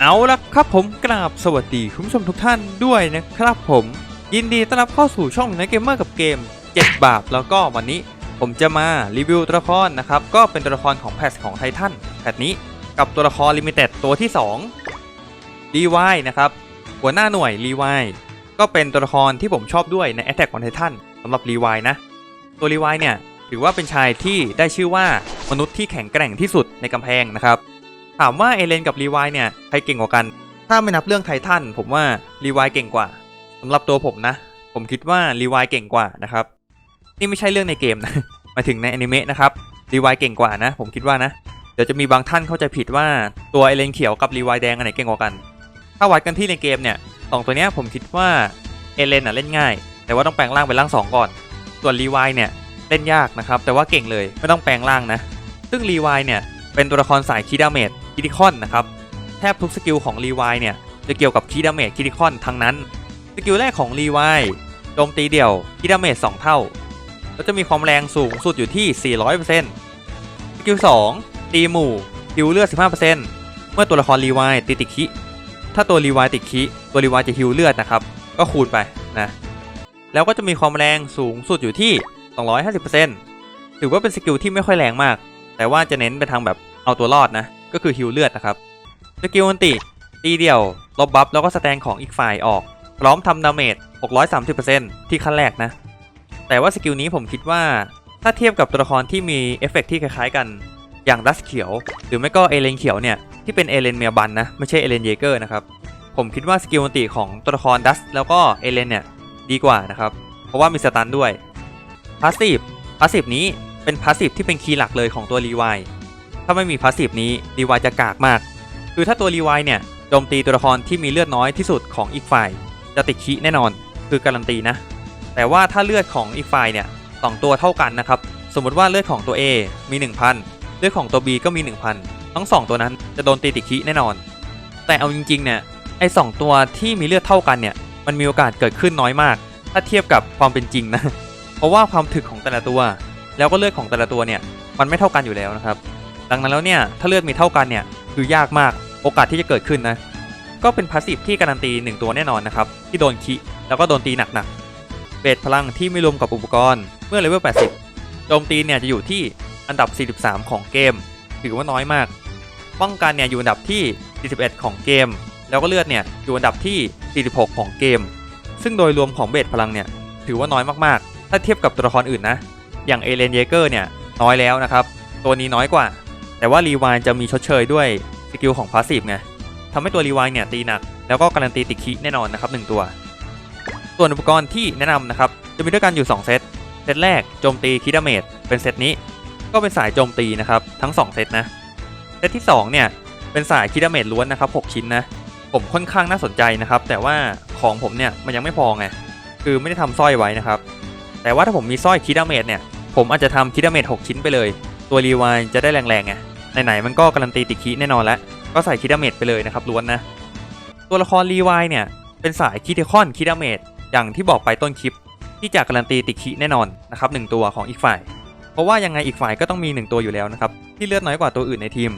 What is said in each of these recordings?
เอาละครับผมกราบสวัสดีคุณผู้ชมทุกท่านด้วยนะครับผม ยินดีต้อนรับเข้าสู่ช่องนักเกมเมอร์กับเกม 7 บาปแล้วก็วันนี้ผมจะมารีวิวตัวละครนะครับ ก็เป็นตัวละครของแพทของไททันแพทนี้กับตัวละครลิมิเต็ดตัวที่2รีวายนะครับ หัวหน้าหน่วยรีวายก็เป็นตัวละครที่ผมชอบด้วยใน Attack on Titan สำหรับรีวายนะ ตัวรีวายเนี่ยถือว่าเป็นชายที่ได้ชื่อว่ามนุษย์ที่แข็งแกร่งที่สุดในกำแพงนะครับ ถามว่าเอเลนกับรีวายเนี่ยใครเก่งกว่ากัน ถ้าไม่นับเรื่องไททันผมว่ารีวายเก่งกว่าสำหรับตัวผมนะ ผมคิดว่ารีวายเก่งกว่านะครับ นี่ไม่ใช่เรื่องในเกมนะมาถึงในอนิเมะนะครับรีวายเก่งกว่านะ ผมคิดว่านะ เดี๋ยวจะมีบางท่านเข้าใจผิดว่าตัวเอเลนเขียวกับรีวายแดงอันไหนเก่งกว่ากัน ถ้าวัดกันที่ในเกมเนี่ยสองตัวเนี้ยผมคิดว่าเอเลนอะเล่นง่าย แต่ว่าต้องแปลงร่างเป็นร่างสองก่อน ส่วนรีวายเนี่ยเล่นยากนะครับ แต่ว่าเก่งเลยไม่ต้องแปลงร่างนะ ซึ่งรีวายเนี่ย เป็นตัวละครสายคีดาเมจคิดิคอนนะครับแทบทุกสกิลของรีวายเนี่ยจะเกี่ยวกับคีดาเมจคิดิคอนทั้งนั้นสกิลแรกของรีวายโจมตีเดี่ยวคีดาเมจ2เท่า แล้วจะมีความแรงสูงสุดอยู่ที่ 400%สกิล2ตีหมู่ฮิวเลือด 15%เมื่อตัวละครรีวายติดติคิ ถ้าตัวรีวายติดคิตัวรีวายจะฮิวเลือดนะครับ ก็คูณไปนะแล้วก็จะมีความแรงสูงสุดอยู่ที่ 250%ถือว่าเป็นสกิลที่ไม่ค่อยแรงมาก แต่ว่าจะเน้นไปทางแบบเอาตัวรอดนะ ก็คือฮิวเลือดนะครับสกิลอันติตีเดียวลบบัฟแล้วก็สแตนของอีกฝ่ายออก พร้อมทำดาเมจ 630%ที่ขั้นแรกนะ แต่ว่าสกิลนี้ผมคิดว่าถ้าเทียบกับตัวละครที่มีเอฟเฟกต์ที่คล้ายๆกัน อย่างดัสเขียว หรือไม่ก็เอเลนเขียวเนี่ยที่เป็นเอเลนเมียบันนะ ไม่ใช่เอเลนเยเกอร์นะครับ ผมคิดว่าสกิลอันติของตัวละครดัสแล้วก็เอเลนเนี่ยดีกว่านะครับ เพราะว่ามีสตันด้วยพาสซีฟพาสซีฟนี้ เป็นพาสซีฟที่เป็นคีย์หลักเลยของตัวรีวายถ้าไม่มีพาสซีฟนี้รีวายจะกากมาก คือถ้าตัวรีวายเนี่ยโจมตีตัวละครที่มีเลือดน้อยที่สุดของอีกฝ่าย จะติดคีแน่นอนคือการันตีนะ แต่ว่าถ้าเลือดของอีกฝ่ายเนี่ยสองตัวเท่ากันนะครับ สมมติว่าเลือดของตัว A มี 1000 เลือดของตัว B ก็มี 1000 ทั้ง 2 ตัวนั้นจะโดนตีติดคีแน่นอน แต่เอาจริงๆเนี่ยไอ้สองตัวที่มีเลือดเท่ากันเนี่ยมันมีโอกาสเกิดขึ้นน้อยมาก ถ้าเทียบกับความเป็นจริงนะ เพราะว่าความถึกของแต่ละตัว แล้วก็เลือดของแต่ละตัวเนี่ยมันไม่เท่ากันอยู่แล้วนะครับ ดังนั้นแล้วเนี่ยถ้าเลือดมีเท่ากันเนี่ยคือยากมากโอกาสที่จะเกิดขึ้นนะก็เป็นพาสซีฟที่การันตี 1 ตัวแน่นอนนะครับที่โดนคิแล้วก็โดนตีหนักๆเบสพลังที่ไม่รวมกับอุปกรณ์เมื่อเลเวล 80 โจมตีเนี่ยจะอยู่ที่อันดับ 43 ของเกม ถือว่าน้อยมาก ป้องกันเนี่ยอยู่อันดับที่ 41 ของเกม แล้วก็เลือดเนี่ยอยู่อันดับที่ 46 ของเกม ซึ่งโดยรวมของเบสพลังเนี่ยถือว่าน้อยมากๆ ถ้าเทียบกับตัวละครอื่นนะ อย่างเอเลนเยเกอร์เนี่ยน้อยแล้วนะครับ ตัวนี้น้อยกว่า แต่ว่ารีวายจะมีชดเชยด้วยสกิลของพาสซีฟไงทำให้ตัวรีวายเนี่ยตีหนัก แล้วก็การันตีติดคิแน่นอนนะครับ1ตัว ส่วนอุปกรณ์ที่แนะนำนะครับจะมีด้วยกันอยู่ 2 เซต เซตแรกโจมตีคิดาเมจเป็นเซตนี้ ก็เป็นสายโจมตีนะครับทั้ง 2 เซตนะ เซตที่ 2 เนี่ยเป็นสายคิดาเมจล้วนนะครับ6ชิ้นนะ ผมค่อนข้างน่าสนใจนะครับ แต่ว่าของผมเนี่ยมันยังไม่พอไง คือไม่ได้ทำสร้อยไว้นะครับ แต่ว่าถ้าผมมีสร้อยคิดาเมจเนี่ย ผมอาจจะทำคิดาเมจ6ชิ้นไปเลย ตัวรีวายจะได้แรงๆไงไหนๆมันก็การันตีติคิแน่นอนแล้ว ก็ใส่คิดาเมจไปเลยนะครับล้วนนะ ตัวละครรีวายเนี่ย เป็นสายคิเทคอนคิดาเมจอย่างที่บอกไปต้นคลิป ที่จะการันตีติคิแน่นอนนะครับหนึ่งตัวของอีกฝ่าย เพราะว่ายังไงอีกฝ่ายก็ต้องมี 1 ตัวอยู่แล้วนะครับที่เลือดน้อยกว่าตัวอื่นในทีม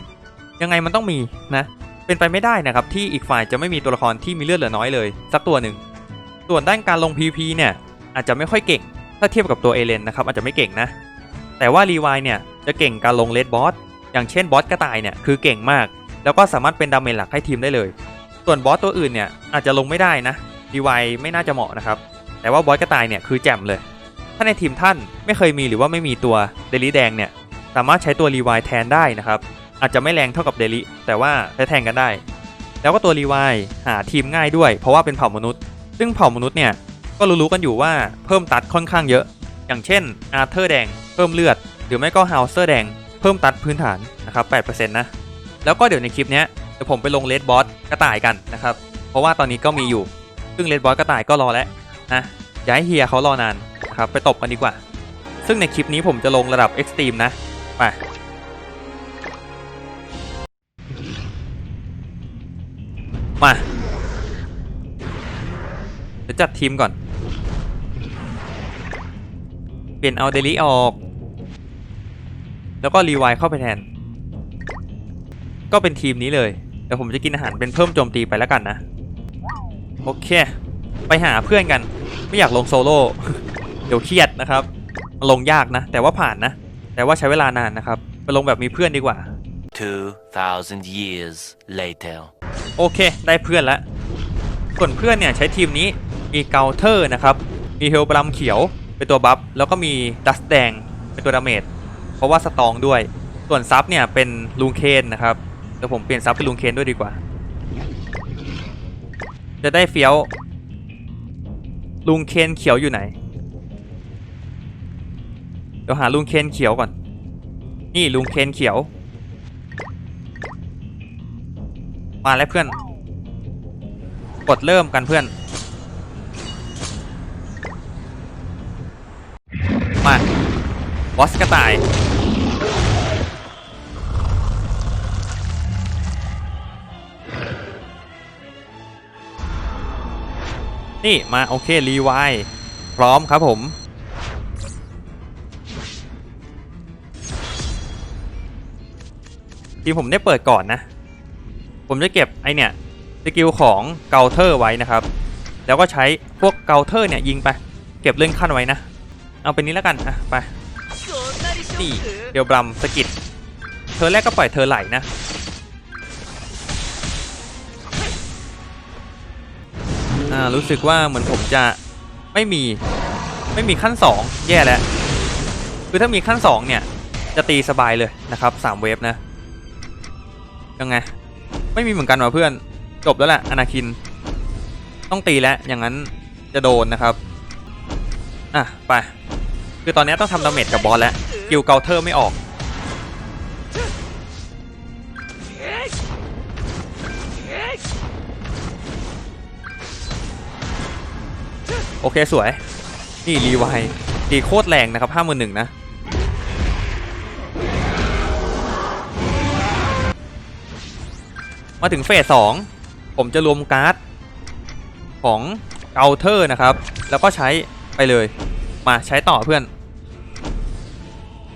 ยังไงมันต้องมีนะเป็นไปไม่ได้นะครับที่อีกฝ่ายจะไม่มีตัวละครที่มีเลือดเหลือน้อยเลย สักตัวหนึ่งส่วนด้านการลง PP เนี่ยอาจจะไม่ค่อยเก่ง ถ้าเทียบกับตัวเอเลนนะครับอาจจะไม่เก่งนะ แต่ว่ารีวายเนี่ยจะเก่งการลงเลดบอสอย่างเช่นบอสกระต่ายเนี่ยคือเก่งมาก แล้วก็สามารถเป็นดาเมจหลักให้ทีมได้เลย ส่วนบอสตัวอื่นเนี่ยอาจจะลงไม่ได้นะรีวายไม่น่าจะเหมาะนะครับ แต่ว่าบอสกระต่ายเนี่ยคือแจ่มเลย ถ้าในทีมท่านไม่เคยมีหรือว่าไม่มีตัวเดลิแดงเนี่ยสามารถใช้ตัวรีวายแทนได้นะครับอาจจะไม่แรงเท่ากับเดลิแต่ว่าใช้แทนกันได้ แล้วก็ตัวรีวายหาทีมง่ายด้วย เพราะว่าเป็นเผ่ามนุษย์ ซึ่งเผ่ามนุษย์เนี่ย ก็รู้ๆกันอยู่ว่าเพิ่มตัดค่อนข้างเยอะ อย่างเช่นอาร์เธอร์แดงเพิ่มเลือด หรือไม่ก็ฮาวเซอร์แดงเพิ่มตัดพื้นฐานนะครับ8%นะ แล้วก็เดี๋ยวในคลิปนี้เดี๋ยวผมไปลงเลดบอสกระต่ายกันนะครับ เพราะว่าตอนนี้ก็มีอยู่ ซึ่งเลดบอสกระต่ายก็รอแล้วนะอย่าให้เฮียเขารอนานนะครับไปตบกันดีกว่า ซึ่งในคลิปนี้ผมจะลงระดับเอ็กซ์ตรีมนะไปมาเดี๋ยวจัดทีมก่อน เปลี่ยนเอาเดลิออก แล้วก็รีไวล์เข้าไปแทน ก็เป็นทีมนี้เลยเดี๋ยวผมจะกินอาหารเป็นเพิ่มโจมตีไปแล้วกันนะ โอเค ไปหาเพื่อนกัน ไม่อยากลงโซโล่เดี๋ยวเครียดนะครับมันลงยากนะ แต่ว่าผ่านนะ แต่ว่าใช้เวลานานนะครับ ไปลงแบบมีเพื่อนดีกว่า2,000 years later. โอเค ได้เพื่อนแล้วส่วนเพื่อนเนี่ยใช้ทีมนี้มีเกาเทอร์นะครับ มีเฮลบลัมเขียว เป็นตัวบัฟแล้วก็มีดัสแดงเป็นตัวดาเมจเพราะว่าสตองด้วย ส่วนซับเนี่ยเป็นลุงเคนนะครับเดี๋ยวผมเปลี่ยนซับเป็นลุงเคนด้วยดีกว่า จะได้เฟี้ยว ลุงเคนเขียวอยู่ไหน เดี๋ยวหาลุงเคนเขียวก่อน นี่ลุงเคนเขียว มาแล้วเพื่อน กดเริ่มกันเพื่อน บอสกระต่ายนี่มาโอเครีไวพร้อมครับผม ทีมผมได้เปิดก่อนนะ ผมจะเก็บไอเนี่ยสกิลของเกาเทอร์ไว้นะครับ แล้วก็ใช้พวกเกาเทอร์เนี่ยยิงไป เก็บเลื่อนขั้นไว้นะ เอาเป็นนี้แล้วกันอะไป นี่เดี๋ยวบรัมสกิดเธอแรกก็ปล่อยเธอไหลนะ อ่า รู้สึกว่าเหมือนผมจะไม่มีไม่มีขั้น 2 แย่แล้วคือถ้ามีขั้น 2 เนี่ย จะตีสบายเลยนะครับ 3 เวฟนะ ยังไง ไม่มีเหมือนกันว่ะเพื่อน จบแล้วแหละอนาคิน ต้องตีแล้ว อย่างนั้นจะโดนนะครับ อะ ไป คือตอนนี้ต้องทำดาเมจกับบอสแล้ว กิลเกาเทอร์ไม่ออก โอเคสวย นี่รีไวตีโคตรแรงนะครับห้าหมื่นหนึ่งนะ มาถึงเฟสสองผมจะรวมการ์ดของเกาเทอร์นะครับ แล้วก็ใช้ไปเลย มาใช้ต่อเพื่อน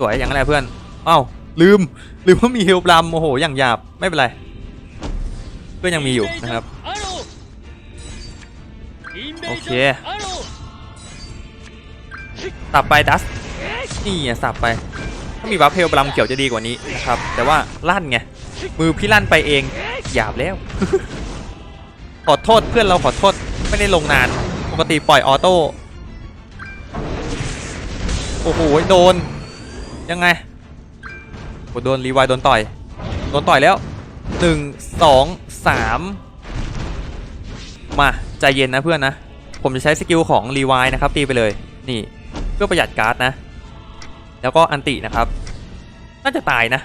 วยอย่างนั้นแหละเพื่อนเอ้าลืมลืมว่ามีเฮลบลัมโอ้โหอย่างหยาบไม่เป็นไรเพื่อนยังมีอยู่นะครับโอเคสับไปดัสนี่อะสับไปถ้ามีบัฟเพลบลัมเขียวจะดีกว่านี้นะครับแต่ว่าลั่นไงมือพี่ลั่นไปเองหยาบแล้ว ขอโทษเพื่อนเราขอโทษไม่ได้ลงนานปกติปล่อยออโต้โอ้โหโดน ยังไงกดโดนรีไวายโดนต่อย โดนต่อยแล้วหนึ่งสอสามมาใจเย็นนะเพื่อนนะ ผมจะใช้สกิลของรีไวายนะครับตีไปเลย นี่เพื่อประหยัดการ์ดนะ แล้วก็อันตินะครับ น่าจะตายนะ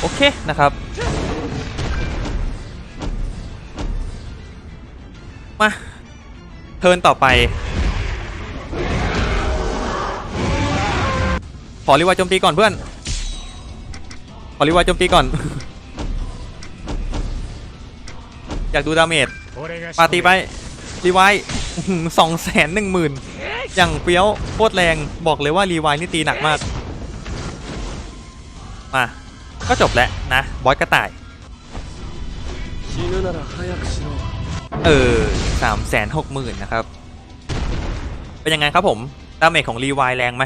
โอเคนะครับ มา เทิร์นต่อไป ขอรีวายโจมตีก่อนเพื่อน ขอรีวายโจมตีก่อน อยากดูดาเมจปาตีไปรีวายสองแสนหนึ่งหมื่นอย่างเปี้ยวโคตรแรงบอกเลยว่ารีวายนี่ตีหนักมาก มา ก็จบแล้วนะ บอยกระต่าย เออสามแสนหกหมื่นนะครับ เป็นยังไงครับผม ดาเมจของรีไวแรงไหม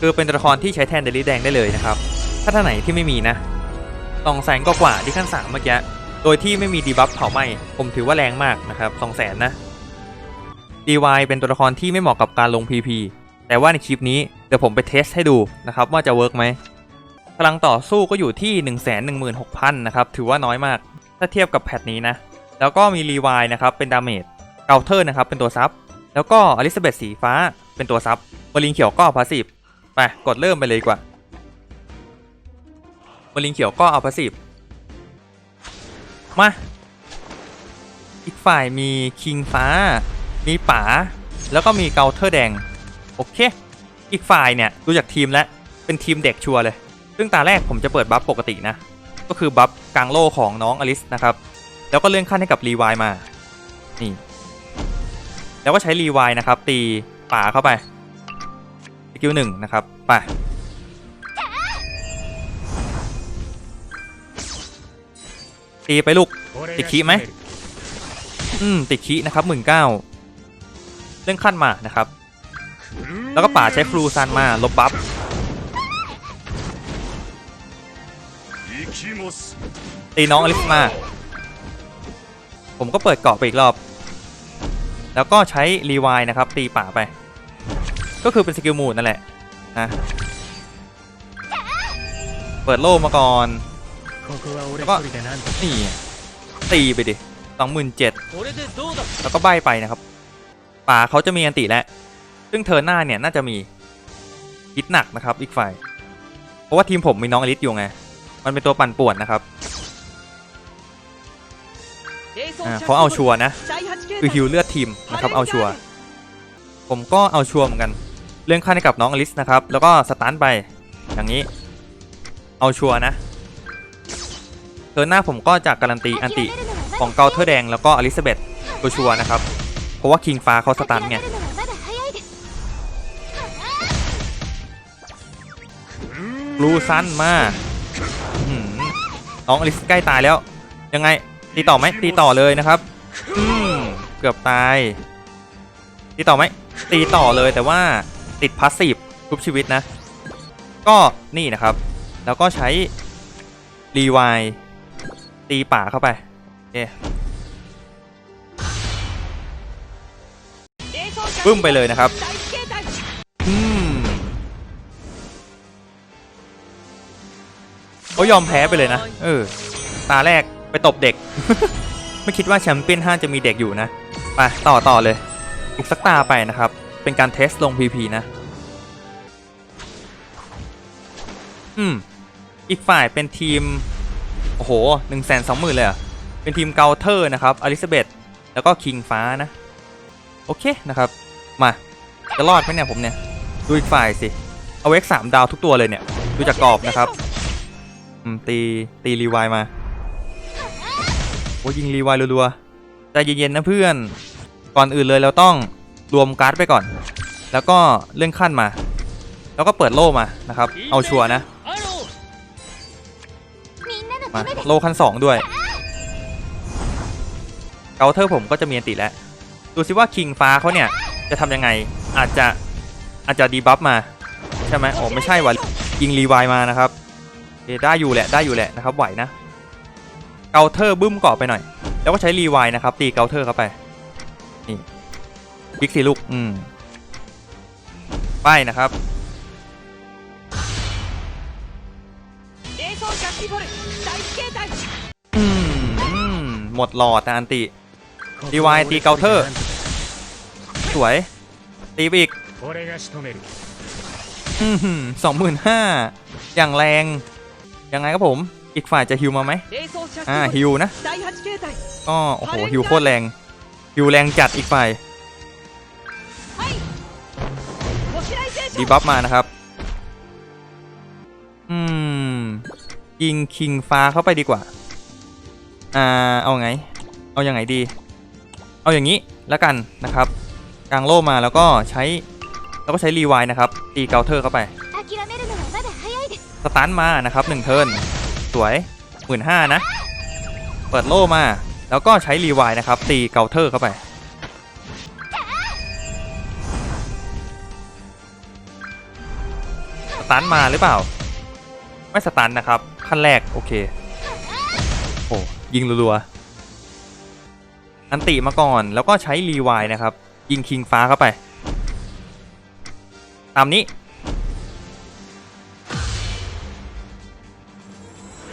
คือเป็นตัวละครที่ใช้แทนเดลิแดงได้เลยนะครับ ถ้าท่านไหนที่ไม่มีนะสองแสนก็กว่าที่ขั้นสามเมื่อกี้ โดยที่ไม่มีดีบัฟเผาไหม้ผมถือว่าแรงมากนะครับสองแสนนะ DY เป็นตัวละครที่ไม่เหมาะกับการลง PP แต่ว่าในคลิปนี้เดี๋ยวผมไปเทสให้ดูนะครับว่าจะเวิร์กไหมพลังต่อสู้ก็อยู่ที่ 1 1 6 0 0 0นะครับถือว่าน้อยมาก ถ้าเทียบกับแพทนี้นะ แล้วก็มีรีวายนะครับเป็นดาเมจเกาเทอร์นะครับเป็นตัวซับแล้วก็อลิซาเบธสีฟ้าเป็นตัวซับมลิงเขียวก็พาสีฟไปกดเริ่มไปเลยดีกว่ามลิงเขียวก็เอาพาสีฟมาอีกฝ่ายมีคิงฟ้า มีป๋า แล้วก็มีเกาเทอร์แดง โอเค อีกฝ่ายเนี่ยดูจากทีมแล้ว เป็นทีมเด็กชัวร์เลย ซึ่งตาแรกผมจะเปิดบัฟปกตินะ ก็คือบัฟกลางโล่ของน้องอลิสนะครับ แล้วก็เลื่อนขั้นให้กับรีวายมา นี่ แล้วก็ใช้รีวายนะครับ ตีป่าเข้าไปสกิลหนึ่งนะครับป่าตีไปลูก ติดคีไหมอืม ติดคีนะครับหมื่นเก้าเรื่องขั้นมานะครับ แล้วก็ป่าใช้ครูซันมาลบบัฟตีน้องอลิฟมา ผมก็เปิดเกาะไปอีกรอบ แล้วก็ใช้รีวายนะครับ ตีป่าไป ก็คือเป็นสกิลมูดนั่นแหละนะเปิดโล่มาก่อนแล้วก็นี่ตีไปดิสองหมื่นเจ็ดแล้วก็ใบไปนะครับ ป่าเขาจะมีอันติแล้ว ซึ่งเธอหน้าเนี่ยน่าจะมีคิดหนักนะครับอีกฝ่าย เพราะว่าทีมผมมีน้องอลิสอยู่ไง มันเป็นตัวปั่นป่วนนะครับ อ่าเขาเอาชัวร์นะคือฮิวเลือดทีมนะครับเอาชัวร์ผมก็เอาชัวร์เหมือนกัน เรื่องขั้นให้กับน้องอลิสนะครับ แล้วก็สตันไปอย่างนี้ เอาชัวร์นะเธอหน้าผมก็จะการันตีอันติของเกาเทอร์แดงแล้วก็อลิซาเบธตัวชัวร์นะครับ เพราะว่าคิงฟ้าเขาสตันไงบลูซันมาอื้อหือน้องอลิสใกล้ตายแล้ว ยังไง ตีต่อไหมตีต่อเลยนะครับอืมเกือบตาย ตีต่อไหมตีต่อเลยแต่ว่าติดพาสซีฟทุบชีวิตนะ ก็นี่นะครับ แล้วก็ใช้รีวายตีป่าเข้าไปโอเคปึ้มไปเลยนะครับอืมเขายอมแพ้ไปเลยนะ เออ ตาแรก ไปตบเด็ก ไม่คิดว่าแชมเปี้ยนห้าจะมีเด็กอยู่นะ ไปต่อต่อเลย อีกสักตาไปนะครับ เป็นการเทสลง PP นะ อืม อีกฝ่ายเป็นทีม โอ้โหหนึ่งแสนสองหมื่นเลยอะเป็นทีมเกาเทอร์นะครับอลิซาเบธแล้วก็คิงฟ้านะ โอเคนะครับ มา จะรอดไหมเนี่ยผมเนี่ย ดูอีกฝ่ายสิ เอาเวกสามดาวทุกตัวเลยเนี่ย ดูจากกรอบนะครับอืมตีตีรีไวายมา โอ้ยิงรีไวายรัวๆใจเย็นๆนะเพื่อน ก่อนอื่นเลยเราต้องรวมการ์ดไปก่อน แล้วก็เลื่อนขั้นมา แล้วก็เปิดโล่มานะครับ เอาชัวร์นะアローมาโลขั้นสองด้วย เกาเทอร์ผมก็จะมีอันติแล้ว ดูสิว่าคิงฟ้าเขาเนี่ยจะทำยังไง อาจจะอาจจะดีบัฟมา ใช่ไหมโอ้ไม่ใช่ว่ะยิงรีไวายมานะครับเอ้ได้อยู่แหละได้อยู่แหละนะครับไหวนะ เกาเทอร์บึ้มเกาะไปหน่อย แล้วก็ใช้รีไวนะครับ ตีเกาเทอร์เข้าไป นี่บิ๊กสิลูก อืมไปนะครับอืมหมดหลอดแต่อันติรีไวตีเกาเทอร์ สวย ตีไปอีกสองหมื่นห้าอย่างแรง ยังไงครับผม อีกฝ่ายจะฮิวมาไหมอ่าฮิวนะก็โอ้โหฮิวโคตรแรงฮิวแรงจัดอีกฝ่ายดีบัฟมานะครับ อืมยิงคิงฟ้าเข้าไปดีกว่า อ่า เอาไง เอาอย่างไงดี เอาอย่างนี้แล้วกันนะครับกางโล่มาแล้วก็ใช้ แล้วก็ใช้รีไวายนะครับ ตีเกาเทอร์เข้าไป สตันมานะครับหนึ่งเทิร์น สวยหมื่นห้านะ เปิดโล่มา แล้วก็ใช้รีไวายนะครับ ตีเกาเทอร์เข้าไป สตันมาหรือเปล่า ไม่สตันนะครับ ขั้นแรก โอเค โอ้ยิงรัวๆ อันติมาก่อน แล้วก็ใช้รีไวายนะครับ ยิงคิงฟ้าเข้าไป ตามนี้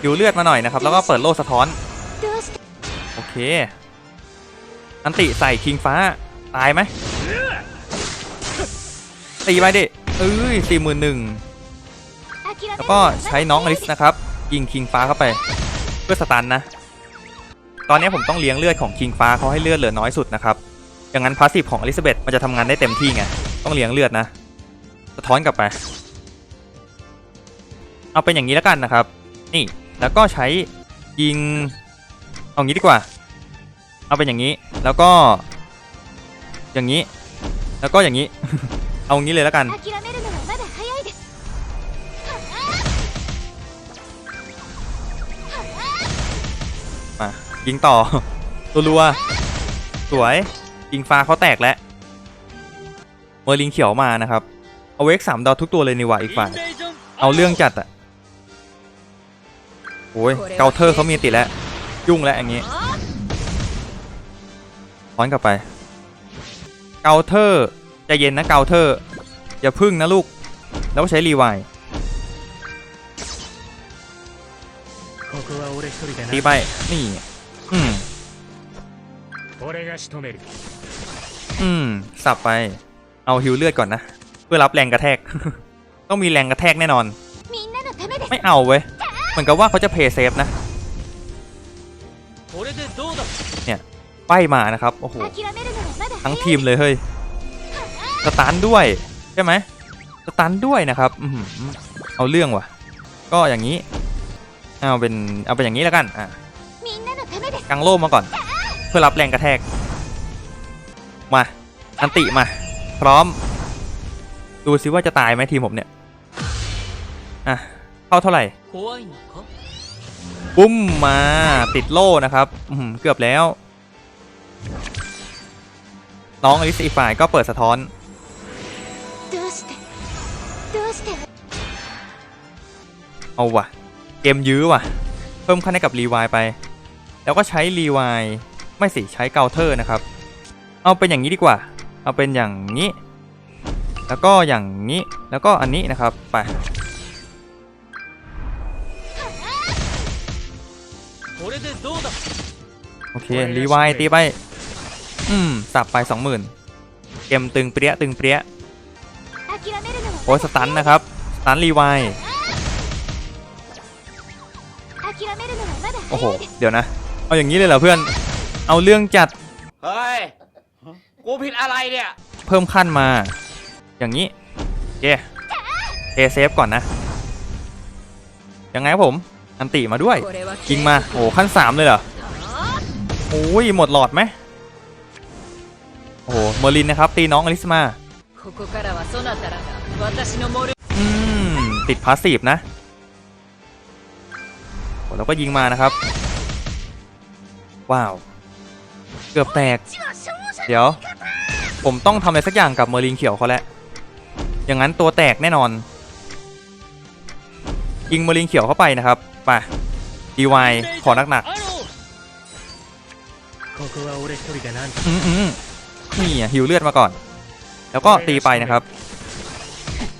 อยู่เลือดมาหน่อยนะครับ แล้วก็เปิดโล่สะท้อน โอเค อันติใส่คิงฟ้า ตายไหมตีไปดิเอ้ยสี่หมื่นหนึ่งแล้วก็ใช้น้องอลิสนะครับ ยิงคิงฟ้าเข้าไป เพื่อสตันนะ ตอนนี้ผมต้องเลี้ยงเลือดของคิงฟ้าเขาให้เลือดเหลือน้อยสุดนะครับอย่างนั้นพาสซีฟของอลิซาเบธมันจะทำงานได้เต็มที่ไง ต้องเลี้ยงเลือดนะ สะท้อนกลับไป เอาเป็นอย่างนี้แล้วกันนะครับ นี่ แล้วก็ใช้ยิงเอางี้ดีกว่า เอาเป็นอย่างนี้แล้วก็ อย่างนี้ แล้วก็อย่างนี้ เอางี้เลยแล้วกัน มายิงต่อตัวรัวสวยยิงฟ้าเขาแตกแล้วเมอร์ลิงเขียวมานะครับ เอาเวกสามดาวทุกตัวเลยนี่หว่าอีกฝ่ายเอาเรื่องจัดอะ โอ้ยเกาเธอเขามีติแล้ว ยุ่งแล้วอย่างนี้ร้อนกลับไปเกาเธอร์ใจเย็นนะเกาเธออย่าพึ่งนะลูก แล้วใช้รีไวตีไปนี่ อืมอืม สับไป เอาฮิวเลือดก่อนนะ เพื่อรับแรงกระแทก ต้องมีแรงกระแทกแน่นอน ไม่เอาเว้ เหมือนกับว่าเขาจะเพย์เซฟนะ เนี่ยป้ายมานะครับ โอ้โห ทั้งทีมเลยเฮ้ยสตันด้วย ใช่ไหมสตันด้วยนะครับอเอาเรื่องว่ะ ก็อย่างนี้ เอาเป็นเอาเป็นอย่างนี้แล้วกัน อะกังโล่มาก่อน เพื่อรับแรงกระแทก มา อันติมา พร้อม ดูซิว่าจะตายไหมทีมผมเนี่ย อะ เข้าเท่าไหร่ปุ้มมาติดโล่นะครับเกือบแล้ว น้องอลิสอีฝ่ายก็เปิดสะท้อน เอาวะเกมยื้อวะเพิ่มขั้นให้กับรีวายไป แล้วก็ใช้รีวายไม่สิ ใช้เกาเทอร์นะครับ เอาเป็นอย่างนี้ดีกว่า เอาเป็นอย่างนี้ แล้วก็อย่างนี้แล้วก็อันนี้นะครับไป โอเค รีไวตีไป อืมตับไปสองหมื่นเกมตึงเปรี้ยตึงเปรี้ยโอ้ยสตันนะครับ สตันรีไวโอ้โห เดี๋ยวนะ เอาอย่างนี้เลยเหรอเพื่อน เอาเรื่องจัด เฮ้ย กูผิดอะไรเนี่ย เพิ่มขั้นมา อย่างนี้เย่เทเซฟก่อนนะ ยังไงผม อันติมาด้วยยิงมา โอ้ขั้น 3 เลยเหรอ โอ้ยหมดหลอดไหมโอ้โหเมอร์ลินนะครับ ตีน้องอลิสมาอืมติดพาสซีฟนะแล้วก็ยิงมานะครับ ว้าว เกือบแตก เดี๋ยว ผมต้องทำอะไรสักอย่างกับเมอร์ลินเขียวเขาแหละอย่างนั้นตัวแตกแน่นอน ยิงเมอร์ลินเขียวเข้าไปนะครับไป่ะดีวายขอหนักๆ นี่อะหิวเลือดมาก่อน แล้วก็ตีไปนะครับ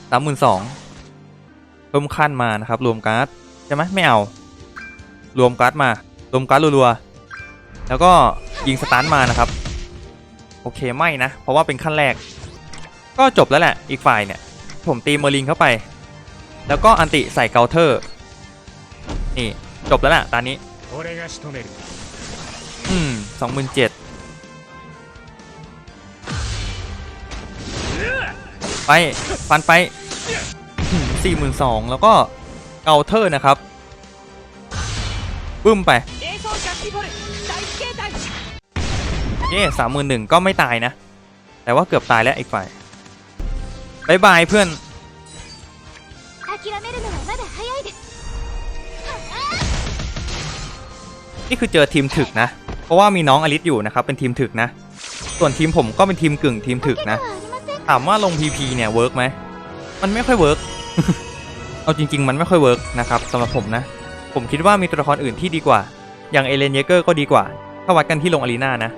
สามหมื่นสองเพิ่มขั้นมานะครับ รวมการ์ดใช่ไหมไม่เอา รวมการ์ดมา รวมการ์ดรัวๆแล้วก็ยิงสตาร์ทมานะครับ โอเคไม่นะ เพราะว่าเป็นขั้นแรก ก็จบแล้วแหละ อีกฝ่ายเนี่ย ผมตีเมอร์ลินเข้าไป แล้วก็อันติใส่เกาเทอร์ นี่จบแล้วแหละตอนนี้ อืมสองหมื่นเจ็ดไป ฟันไปสี่หมื่นสองแล้วก็เกาเทอร์นะครับปึ้มไปเย่สามหมื่นหนึ่งก็ไม่ตายนะ แต่ว่าเกือบตายแล้วอีกฝ่ายบายบายเพื่อนนี่คือเจอทีมถึกนะ เพราะว่ามีน้องอลิสอยู่นะครับเป็นทีมถึกนะ ส่วนทีมผมก็เป็นทีมกึ่งทีมถึกนะ ถามว่าลง PP เนี่ยเวิร์กไหมมันไม่ค่อยเวิร์กเอาจริง ๆ มันไม่ค่อยเวิร์กนะครับสำหรับผมนะ ผมคิดว่ามีตัวละครอื่นที่ดีกว่า อย่างเอเลนเยเกอร์ก็ดีกว่า ถ้าวัดกันที่ลงอารีนานะ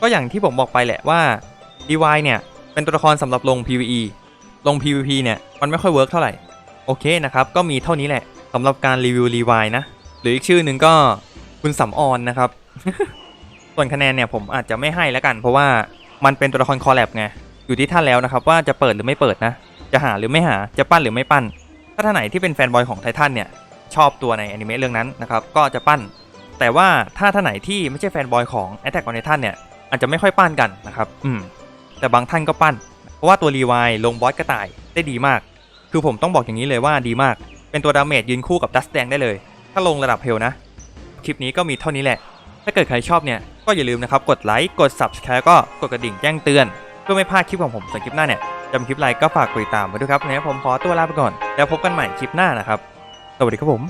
ก็อย่างที่ผมบอกไปแหละว่าดีวเนี่ยเป็นตัวละครสำหรับลง PVE ลง PVP เนี่ยมันไม่ค่อยเวิร์กเท่าไหร่ โอเคนะครับ ก็มีเท่านี้แหละสำหรับการรีวิวรีวานะ หรืออีกชื่อหนึ่งก็คุณสำออนนะครับ ส่วนคะแนนเนี่ยผมอาจจะไม่ให้แล้วกัน เพราะว่ามันเป็นตัวละครคอลแลบไงอยู่ที่ท่านแล้วนะครับ ว่าจะเปิดหรือไม่เปิดนะ จะหาหรือไม่หาจะปั้นหรือไม่ปั้น ถ้าท่านไหนที่เป็นแฟนบอยของไททันเนี่ยชอบตัวในอนิเมะเรื่องนั้นนะครับก็จะปั้น แต่ว่าถ้าท่านไหนที่ไม่ใช่แฟนบอยของ Attack on Titan เนี่ยอาจจะไม่ค่อยปั้นกันนะครับอืมแต่บางท่านก็ปั้น เพราะว่าตัวรีวายลงบอสกระต่ายได้ดีมาก คือผมต้องบอกอย่างนี้เลยว่าดีมาก เป็นตัวดาเมจยืนคู่กับดัสแดงได้เลย ถ้าลงระดับเฮลนะ คลิปนี้ก็มีเท่านี้แหละ ถ้าเกิดใครชอบเนี่ย ก็อย่าลืมนะครับ กดไลค์ กด subscribe ก็กดกระดิ่งแจ้งเตือน เพื่อไม่พลาดคลิปของผมส่วนคลิปหน้าเนี่ยจำคลิปไลค์ก็ฝากกดติดตามไว้ด้วยครับวันนี้ผมขอตัวลาไปก่อน แล้วพบกันใหม่คลิปหน้านะครับ สวัสดีครับผม